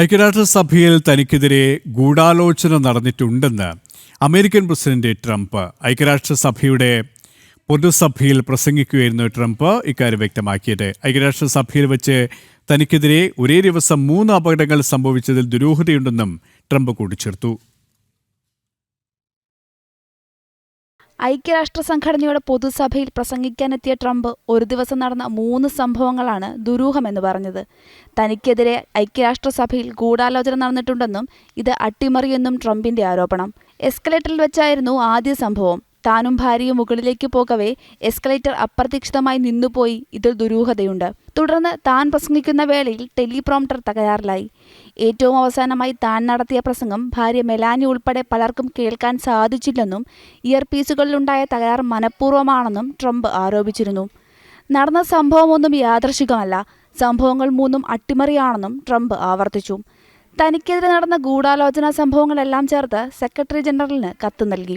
ഐക്യരാഷ്ട്രസഭയിൽ തനിക്കെതിരെ ഗൂഢാലോചന നടന്നിട്ടുണ്ടെന്ന് അമേരിക്കൻ പ്രസിഡന്റ് ട്രംപ് ഐക്യരാഷ്ട്രസഭയുടെ പൊതുസഭയിൽ പ്രസംഗിക്കുകയായിരുന്നു ട്രംപ് ഇക്കാര്യം വ്യക്തമാക്കിയത്. ഐക്യരാഷ്ട്രസഭയിൽ വെച്ച് തനിക്കെതിരെ ഒരേ ദിവസം മൂന്ന് അപകടങ്ങൾ സംഭവിച്ചതിൽ ദുരൂഹതയുണ്ടെന്നും ട്രംപ് കൂട്ടിച്ചേർത്തു. ഐക്യരാഷ്ട്ര സംഘടനയുടെ പൊതുസഭയിൽ പ്രസംഗിക്കാനെത്തിയ ട്രംപ് ഒരു ദിവസം നടന്ന മൂന്ന് സംഭവങ്ങളാണ് ദുരൂഹമെന്ന് പറഞ്ഞത്. തനിക്കെതിരെ ഐക്യരാഷ്ട്രസഭയിൽ ഗൂഢാലോചന നടന്നിട്ടുണ്ടെന്നും ഇത് അട്ടിമറിയെന്നും ട്രംപിന്റെ ആരോപണം. എസ്കലേറ്ററിൽ വെച്ചായിരുന്നു ആദ്യ സംഭവം. താനും ഭാര്യയും മുകളിലേക്ക് പോകവേ എസ്കലേറ്റർ അപ്രതീക്ഷിതമായി നിന്നുപോയി. ഇതിൽ ദുരൂഹതയുണ്ട്. തുടർന്ന് താൻ പ്രസംഗിക്കുന്ന വേളയിൽ ടെലിപ്രോംപ്റ്റർ തകരാറിലായി. ഏറ്റവും അവസാനമായി താൻ നടത്തിയ പ്രസംഗം ഭാര്യ മെലാനി ഉൾപ്പെടെ പലർക്കും കേൾക്കാൻ സാധിച്ചില്ലെന്നും ഇയർ പീസുകളിലുണ്ടായ തകരാർ മനഃപൂർവമാണെന്നും ട്രംപ് ആരോപിച്ചിരുന്നു. നടന്ന സംഭവമൊന്നും യാദർശികമല്ല സംഭവങ്ങൾ മൂന്നും അട്ടിമറിയാണെന്നും ട്രംപ് ആവർത്തിച്ചു. തനിക്കെതിരെ നടന്ന ഗൂഢാലോചനാ സംഭവങ്ങളെല്ലാം ചേർത്ത് സെക്രട്ടറി ജനറലിന് കത്ത് നൽകി.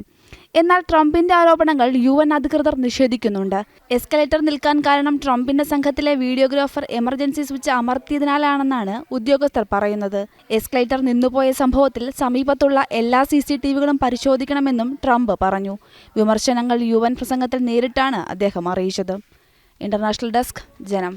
എന്നാൽ ട്രംപിന്റെ ആരോപണങ്ങൾ യു എൻ അധികൃതർ നിഷേധിക്കുന്നുണ്ട്. എസ്കലേറ്റർ നിൽക്കാൻ കാരണം ട്രംപിന്റെ സംഘത്തിലെ വീഡിയോഗ്രാഫർ എമർജൻസി സ്വിച്ച് അമർത്തിയതിനാലാണെന്നാണ് ഉദ്യോഗസ്ഥർ പറയുന്നത്. എസ്കലേറ്റർ നിന്നുപോയ സംഭവത്തിൽ സമീപത്തുള്ള എല്ലാ സി സി പരിശോധിക്കണമെന്നും ട്രംപ് പറഞ്ഞു. വിമർശനങ്ങൾ യു എൻ പ്രസംഗത്തിൽ നേരിട്ടാണ് അദ്ദേഹം അറിയിച്ചത്. ഇന്റർനാഷണൽ ഡെസ്ക് ജനം.